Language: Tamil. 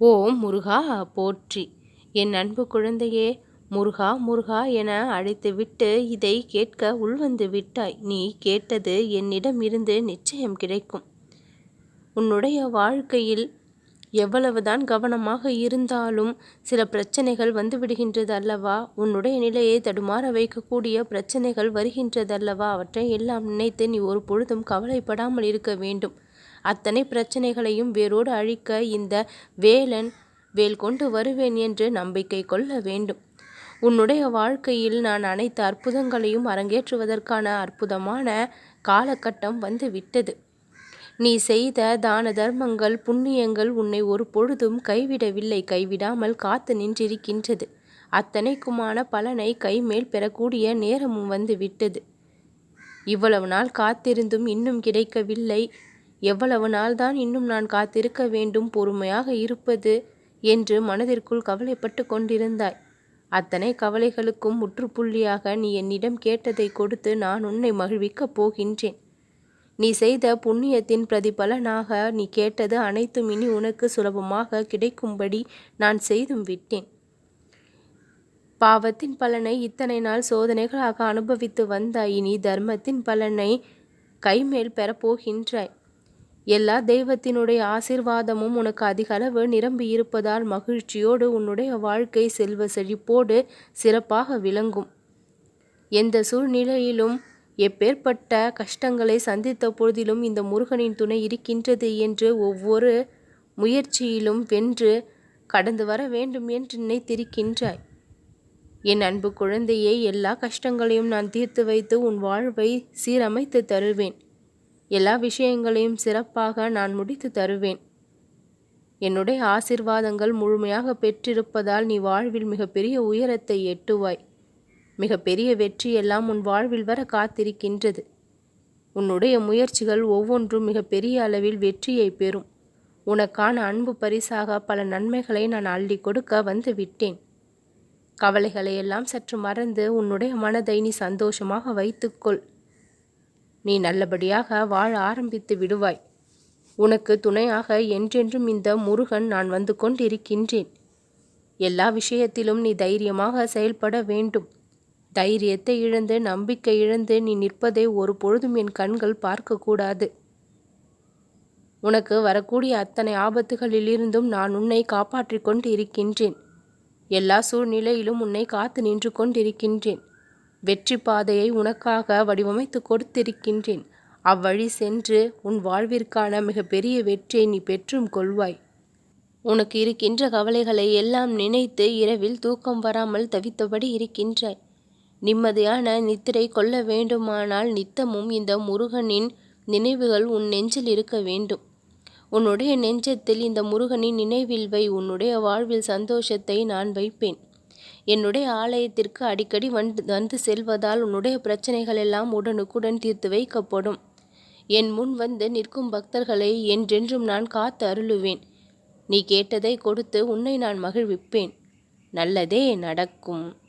ஓம் முருகா போற்றி. என் அன்பு குழந்தையே முருகா முருகா என அழைத்துவிட்டு இதை கேட்க உள்வந்து விட்டாய். நீ கேட்டது என்னிடம் இருந்து நிச்சயம் கிடைக்கும். உன்னுடைய வாழ்க்கையில் எவ்வளவுதான் கவனமாக இருந்தாலும் சில பிரச்சனைகள் வந்துவிடுகின்றது அல்லவா உன்னுடைய நிலையை தடுமாற வைக்கக்கூடிய பிரச்சனைகள் வருகின்றதல்லவா? அவற்றை எல்லாம் நினைத்து நீ ஒரு பொழுதும் கவலைப்படாமல் இருக்க வேண்டும். அத்தனை பிரச்சனைகளையும் வேரோடு அழிக்க இந்த வேலன் வேல் கொண்டு வருவேன் என்று நம்பிக்கை கொள்ள வேண்டும். உன்னுடைய வாழ்க்கையில் நான் அனைத்து அற்புதங்களையும் அரங்கேற்றுவதற்கான அற்புதமான காலகட்டம் வந்து விட்டது. நீ செய்த தான தர்மங்கள் புண்ணியங்கள் உன்னை ஒரு பொழுதும் கைவிடவில்லை. கைவிடாமல் காத்து நின்றிருக்கின்றது. அத்தனைக்குமான பலனை கைமேல் பெறக்கூடிய நேரமும் வந்து விட்டது. இவ்வளவு நாள் காத்திருந்தும் இன்னும் கிடைக்கவில்லை. எவ்வளவு நாள்தான் இன்னும் நான் காத்திருக்க வேண்டும் பொறுமையாக இருப்பது என்று மனதிற்குள் கவலைப்பட்டு கொண்டிருந்தாய். அத்தனை கவலைகளுக்கும் முற்றுப்புள்ளியாக நீ என்னிடம் கேட்டதை கொடுத்து நான் உன்னை மகிழ்விக்கப் போகின்றேன். நீ செய்த புண்ணியத்தின் பிரதிபலனாக நீ கேட்டது அனைத்தும் இனி உனக்கு சுலபமாக கிடைக்கும்படி நான் செய்தும் விட்டேன். பாவத்தின் பலனை இத்தனை நாள் சோதனைகளாக அனுபவித்து வந்தாய். இனி தர்மத்தின் பலனை கைமேல் பெறப்போகின்றாய் எல்லா தெய்வத்தினுடைய ஆசிர்வாதமும் உனக்கு அதிகளவு நிரம்பி இருப்பதால் மகிழ்ச்சியோடு உன்னுடைய வாழ்க்கை செல்வ செழிப்போடு சிறப்பாக விளங்கும். எந்த சூழ்நிலையிலும் எப்பேற்பட்ட கஷ்டங்களை சந்தித்த பொழுதிலும் இந்த முருகனின் துணை இருக்கின்றது என்று ஒவ்வொரு முயற்சியிலும் வென்று கடந்து வர வேண்டும் என்று நினைத்திருக்கின்றாய். என் அன்பு குழந்தையை எல்லா கஷ்டங்களையும் நான் தீர்த்து வைத்து உன் வாழ்வை சீரமைத்து தருவேன். எல்லா விஷயங்களையும் சிறப்பாக நான் முடித்து தருவேன். என்னுடைய ஆசிர்வாதங்கள் முழுமையாக பெற்றிருப்பதால் நீ வாழ்வில் மிகப்பெரிய உயரத்தை எட்டுவாய். மிகப்பெரிய வெற்றி எல்லாம் உன் வாழ்வில் வர காத்திருக்கின்றது. உன்னுடைய முயற்சிகள் ஒவ்வொன்றும் மிகப்பெரிய அளவில் வெற்றியை பெறும். உனக்கான அன்பு பரிசாக பல நன்மைகளை நான் அள்ளி கொடுக்க வந்து விட்டேன். கவலைகளை எல்லாம் சற்று மறந்து உன்னுடைய மனதை நீ சந்தோஷமாக வைத்துக்கொள். நீ நல்லபடியாக வாழ ஆரம்பித்து விடுவாய். உனக்கு துணையாக என்றென்றும் இந்த முருகன் நான் வந்து கொண்டிருக்கின்றேன். எல்லா விஷயத்திலும் நீ தைரியமாக செயல்பட வேண்டும். தைரியத்தை இழந்து நம்பிக்கை இழந்து நீ நிற்பதை ஒரு பொழுதும் என் கண்கள் பார்க்கக்கூடாது உனக்கு வரக்கூடிய அத்தனை ஆபத்துகளிலிருந்தும் நான் உன்னை காப்பாற்றிக் கொண்டு இருக்கின்றேன் எல்லா சூழ்நிலையிலும் உன்னை காத்து நின்று கொண்டிருக்கின்றேன். வெற்றி பாதையை உனக்காக வடிவமைத்து கொடுத்திருக்கின்றேன். அவ்வழி சென்று உன் வாழ்விற்கான மிகப்பெரிய வெற்றியை நீ பெற்றும் கொள்வாய். உனக்கு இருக்கின்ற கவலைகளை எல்லாம் நினைத்து இரவில் தூக்கம் வராமல் தவித்தபடி இருக்கின்றாய். நிம்மதியான நித்திரை கொள்ள வேண்டுமானால் நித்தமும் இந்த முருகனின் நினைவுகள் உன் நெஞ்சில் இருக்க வேண்டும். உன்னுடைய நெஞ்சத்தில் இந்த முருகனின் நினைவில் வை உன்னுடைய வாழ்வில் சந்தோஷத்தை நான் வைப்பேன். என்னுடைய ஆலயத்திற்கு அடிக்கடி வந்து வந்து செல்வதால் உன்னுடைய பிரச்சனைகள் எல்லாம் உடனுக்குடன் தீர்த்து வைக்கப்படும். என் முன் வந்து நிற்கும் பக்தர்களை என்றென்றும் நான் காத்து அருளுவேன். நீ கேட்டதை கொடுத்து உன்னை நான் மகிழ்விப்பேன். நல்லதே நடக்கும்.